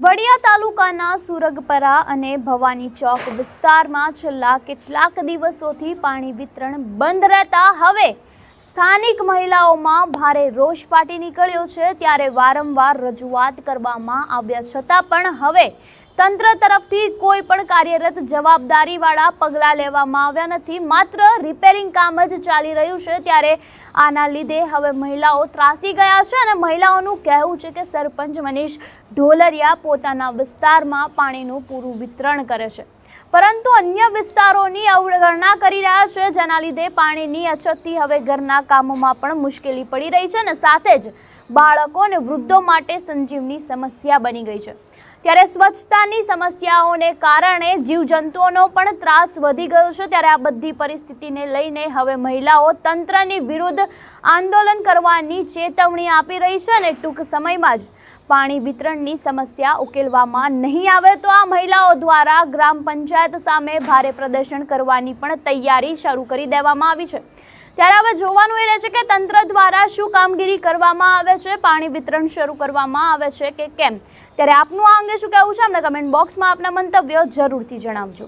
વડિયા તાલુકાના સુરગપરા અને ભવાની ચોક વિસ્તારમાં છેલ્લા કેટલાક દિવસોથી પાણી વિતરણ બંધ રહેતા હવે સ્થાનિક મહિલાઓમાં ભારે રોષ ફાટી નીકળ્યો છે ત્યારે વારંવાર રજૂઆત કરવામાં આવ્યા છતાં પણ હવે તંત્ર તરફથી કોઈ પણ કાર્યરત જવાબદારીવાળા પગલાં લેવામાં આવ્યા નથી. માત્ર રિપેરિંગ કામ જ ચાલી રહ્યું છે ત્યારે આના લીધે હવે મહિલાઓ ત્રાસી ગયા છે અને મહિલાઓનું કહેવું છે કે સરપંચ મનીષ ઢોલરિયા પોતાના વિસ્તારમાં પાણીનું પૂરું વિતરણ કરે છે. પરંતુ અન્ય વિસ્તારોની અવગણના કરી રહ્યા છે, જેના લીધે પાણીની અછતથી હવે ઘરના કામોમાં પણ મુશ્કેલી પડી રહી છે અને સાથે જ બાળકો અને વૃદ્ધો માટે સંજીવની સમસ્યા બની ગઈ છે. ત્યારે સ્વચ્છતાની સમસ્યાઓને કારણે જીવજંતુઓનો પણ ત્રાસ વધી ગયો છે. ત્યારે આ બધી પરિસ્થિતિને લઈને હવે મહિલાઓ તંત્રની વિરુદ્ધ આંદોલન કરવાની ચેતવણી આપી રહી છે અને ટૂંક સમયમાં જ પાણી વિતરણની સમસ્યા ઉકેલવામાં નહીં આવે તો આ મહિલાઓ દ્વારા ગ્રામ પંચાયત સામે ભારે પ્રદર્શન કરવાની પણ તૈયારી શરૂ કરી દેવામાં આવી છે. ત્યારે હવે જોવાનું એ રહે છે કે તંત્ર દ્વારા શું કામગીરી કરવામાં આવે છે? પાણી વિતરણ શરૂ કરવામાં આવે છે કે કેમ? ત્યારે આપનું આ અંગે શું કહેવું છે? અમને કમેન્ટ બોક્સમાં આપના મંતવ્યો જરૂરથી જણાવજો.